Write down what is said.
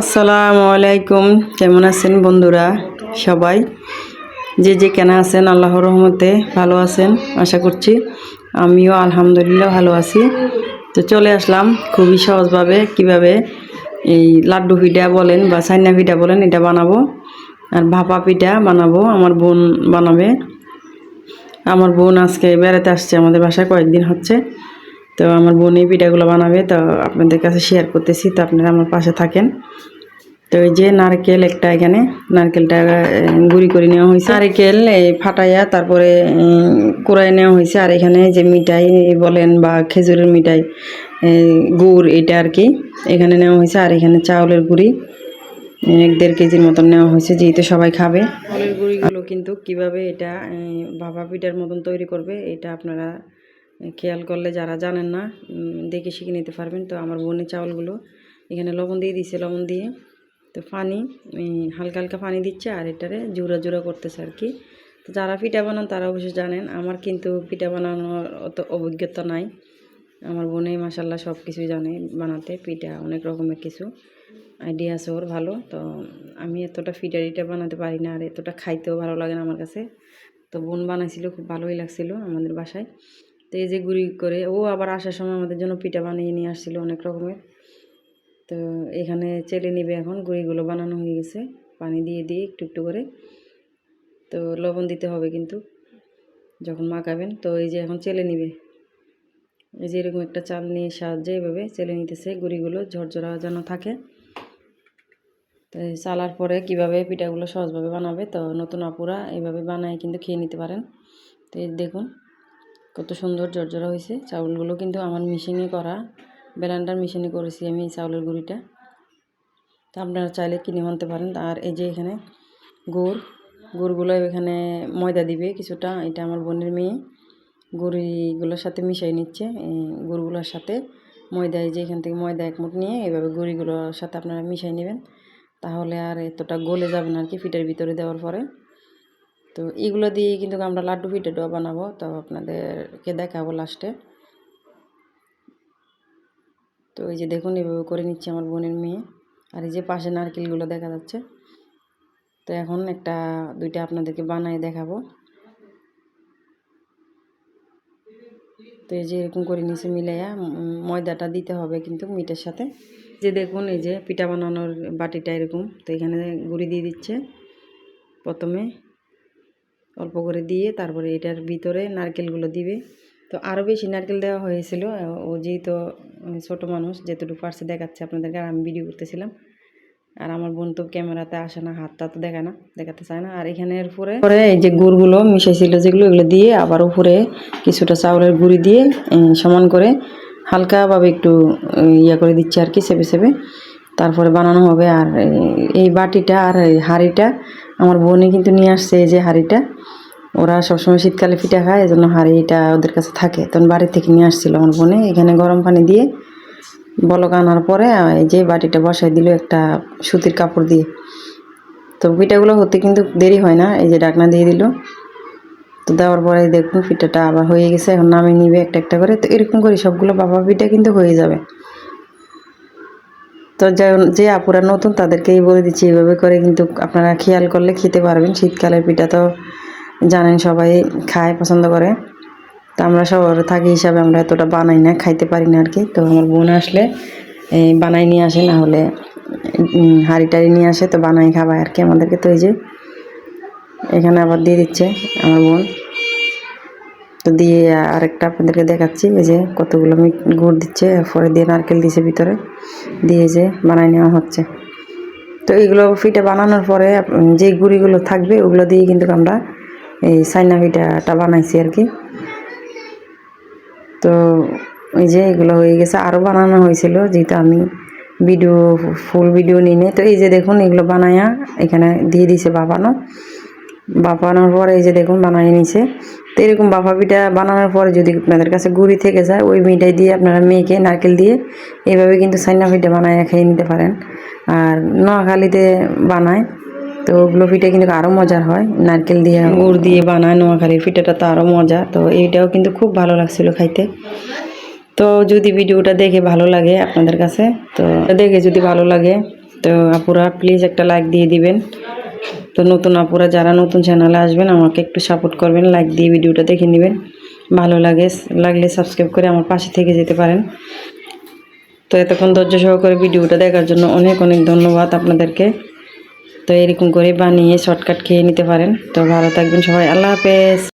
আসসালামু আলাইকুম। কেমন আছেন বন্ধুরা? সবাই? যে যে কেন আছেন, আল্লাহর রহমতে ভালো আছেন, আশা করছি। আমিও আলহামদুলিল্লাহ ভালো আছি। তো চলে আসলাম খুবই সহজভাবে কীভাবে এই লাড্ডু পিঠা বলেন বা সাইনা পিঠা বলেন, এটা বানাবো। আর ভাপা পিঠা বানাবো, আমার বোন বানাবে। আমার বোন আজকে বেড়াতে আসছে, আমাদের বাসায় কয়েকদিন হচ্ছে। তো আমার বোন এই পিঠাগুলো বানাবে, তো আপনাদের কাছে শেয়ার করতেছি, তো আপনারা আমার পাশে থাকেন। তো এই যে নারকেল একটা এখানে, নারকেলটা গুঁড়ি করে নেওয়া হয়েছে। নারকেল এই ফাটাইয়া তারপরে কুড়াই নেওয়া হয়েছে, আর এখানে যে মিঠাই বলেন বা খেজুরের মিঠাই গুড়, এটা আর কি, এখানে নেওয়া হয়েছে। আর এখানে চাউলের গুঁড়ি এক দেড় কেজির মতন নেওয়া হয়েছে, যেহেতু সবাই খাবে। চাউলের গুঁড়িগুলো কিন্তু কীভাবে এটা ভাপা পিঠার মতন তৈরি করবে, এটা আপনারা খেয়াল করলে যারা জানেন না দেখে শিখে নিতে পারবেন। তো আমার বোনের চাউলগুলো এখানে লবণ দিয়ে দিছে লবণ দিয়ে। তো পানি হালকা হালকা পানি দিচ্ছে আর এটারে জোড়া জোড়া করতেছে আর কি। তো যারা পিঠা বানান তারা অবশ্যই জানেন, আমার কিন্তু পিঠা বানানোর অত অভিজ্ঞতা নাই। আমার বোনে মাসাল্লাহ সব কিছুই জানে বানাতে, পিঠা অনেক রকমের কিছু। আইডিয়া আছে ওর ভালো, তো আমি এতটা ফিটা টিঠা বানাতে পারি না আর এতটা খাইতেও ভালো লাগে না আমার কাছে। তো বোন বানাইছিল, খুব ভালোই লাগছিল আমাদের বাসায়। তো এই যে গুড়ি করে, ও আবার আসার সময় আমাদের জন্য পিঠা বানিয়ে নিয়ে আসছিল অনেক রকমের। তো এখানে চেলে নিবে এখন, গুঁড়িগুলো বানানো হয়ে গেছে। পানি দিয়ে দিয়ে একটু একটু করে। তো লবণ দিতে হবে কিন্তু, যখন মাখাবেন। তো এই যে এখন চেলে নিবে। এই যে এরকম একটা চালনির সাহায্যে এভাবে চেলে নিতেছে, গুঁড়িগুলো ঝরঝরা যেন থাকে। তো চালার পরে কীভাবে পিঠাগুলো সহজভাবে বানাবে, তো নতুন আপুরা এভাবে বানায় কিন্তু খেয়ে নিতে পারেন। তো দেখুন কত সুন্দর জর্জরা হয়েছে। চাউলগুলো কিন্তু আমার মেশিনে করা। ব্লেন্ডার মেশিনে করেছি আমি চাউলের গুঁড়িটা। তা আপনারা চাইলে কিনে আনতে পারেন। আর এই যে এখানে গুড়, গুড়গুলো এখানে ময়দা দিবে কিছুটা। এটা আমার বোনের মেয়ে। গুঁড়িগুলোর সাথে মিশাই নিচ্ছে। গুড়গুলোর সাথে ময়দা যে এখান থেকে ময়দা এক মুঠ নিয়ে এভাবে গুঁড়িগুলোর সাথে আপনারা মিশাই নেবেন। তাহলে আর এতটা গলে যাবে না আর কি ফিটের ভিতরে দেওয়ার পরে। তো এগুলো দিয়ে কিন্তু আমরা লাড্ডু পিঠে ডোয়া বানাবো। তো আপনাদেরকে দেখাবো লাস্টে। তো এই যে দেখুন, এভাবে করে নিচ্ছে আমার বোনের মেয়ে। আর এই যে পাশে নারকেলগুলো দেখা যাচ্ছে। তো এখন একটা, দুইটা আপনাদেরকে বানায় দেখাবো। তো এই যে এরকম করে নিচে মিলাইয়া ময়দাটা দিতে হবে কিন্তু মিটের সাথে। যে দেখুন, এই যে পিঠা বানানোর বাটিটা এরকম। তো এখানে গুঁড়ি দিয়ে দিচ্ছে প্রথমে। অল্প করে দিয়ে তারপরে এটার ভিতরে নারকেলগুলো দিবে। তো আরও বেশি নারকেল দেওয়া হয়েছিল। ও যেহেতু ছোটো মানুষ, যেতটুকু পারছে দেখাচ্ছে আপনাদেরকে, আর আমি ভিডিও করতেছিলাম। আর আমার বোন তো ক্যামেরাতে আসে না, হাতটা তো দেখায় না, দেখাতে চায় না। আর এখানের উপরে পরে এই যে গুড়গুলো মিশাইছিল যেগুলো, এগুলো দিয়ে আবার উপরে কিছুটা চাউলের গুঁড়ি দিয়ে সমান করে হালকাভাবে একটু ইয়া করে দিচ্ছে আর কি সেবে সেবে তারপরে বানানো হবে। আর এই- এই বাটিটা আর এই হাঁড়িটা আমার বোনে কিন্তু নিয়ে আসছে এই যে হাঁড়িটা। ওরা সবসময় শীতকালে পিঠা খায় এই জন্য হাঁড়িটা ওদের কাছে থাকে। তখন বাড়ি থেকে নিয়ে আসছিল আমার বোনে। এখানে গরম পানি দিয়ে বলক আনার পরে এই যে বাটিটা বসাই দিল একটা সুতির কাপড় দিয়ে। তো পিঠাগুলো হতে কিন্তু দেরি হয় না, এই যে ডাকনা দিয়ে দিল। তো দেওয়ার পরে দেখুন পিঠাটা আবার হয়ে গেছে, এখন নামে নিবে একটা একটা করে। তো এরকম করে সবগুলো বাবা পিঠা কিন্তু হয়ে যাবে। তো যে- আপুরা নতুন তাদেরকেই বলে দিচ্ছি এইভাবে করে কিন্তু আপনারা খেয়াল করলে খেতে পারবেন। শীতকালের পিঠা তো জানেন সবাই খায়, পছন্দ করে। তো আমরা শহরে থাকি হিসাবে আমরা এতটা বানাই না, খাইতে পারি না আর কি তো আমার বোন আসলে এই বানাই নিয়ে আসে, না হলে হাঁড়ি টাড়ি নিয়ে আসে, তো বানাই খাবায় আর কি আমাদেরকে। তো এই যে, এখানে আবার দিয়ে দিচ্ছে আমার বোন। তো দিয়ে আরেকটা আপনাদেরকে দেখাচ্ছি, এই যে কতগুলো আমি গুড় দিচ্ছে পরে দিয়ে নারকেল দিছে ভিতরে, দিয়ে যে বানাই নেওয়া হচ্ছে। তো এইগুলো পিঠা বানানোর পরে যে গুঁড়িগুলো থাকবে, ওগুলো দিয়ে কিন্তু আমরা এই সাইনা পিঠাটা বানাইছি আর কি। তো এই যে এগুলো হয়ে গেছে আরও বানানো হয়েছিল, যেহেতু আমি ভিডিও, ফুল ভিডিও নিয়ে নিই। তো এই যে দেখুন, এগুলো বানায়া এখানে দিয়ে দিছে বাবানো। বাপানোর পরে এই যে দেখুন, বানিয়ে নিছে। তো এরকম বাফা পিঠা বানানোর পরে যদি আপনাদের কাছে গুড়ি থেকে যায়, ওই মিঠাই দিয়ে আপনারা মেয়েকে নারকেল দিয়ে এইভাবে কিন্তু সাইনা পিঠা বানায়, খেয়ে নিতে পারেন। আর নোয়াখালীতে বানায়, তো ওগুলো পিঠা কিন্তু আরও মজার হয়। নারকেল দিয়ে, গুড় দিয়ে বানায়, নোয়াখালীর পিঠাটা তো আরও মজা। তো এইটাও কিন্তু খুব ভালো লাগছিল খাইতে। তো যদি ভিডিওটা দেখে ভালো লাগে আপনাদের কাছে, তো দেখে যদি ভালো লাগে, তো আপুরা প্লিজ একটা লাইক দিয়ে দিবেন। তো নতুন আপুরা যারা নতুন চ্যানেলে আসবেন, আমাকে একটু সাপোর্ট করবেন লাইক দিয়ে ভিডিওটা দেখে নেবেন। ভালো লাগে, লাগলে সাবস্ক্রাইব করে আমার পাশে থেকে যেতে পারেন। তো এতক্ষণ ধৈর্য সহকারে ভিডিওটা দেখার জন্য অনেক অনেক ধন্যবাদ আপনাদেরকে। তো এরকম করে বানিয়ে শর্টকাট খেয়ে নিতে পারেন। তো ভালো থাকবেন সবাই, আল্লাহ হাফেজ।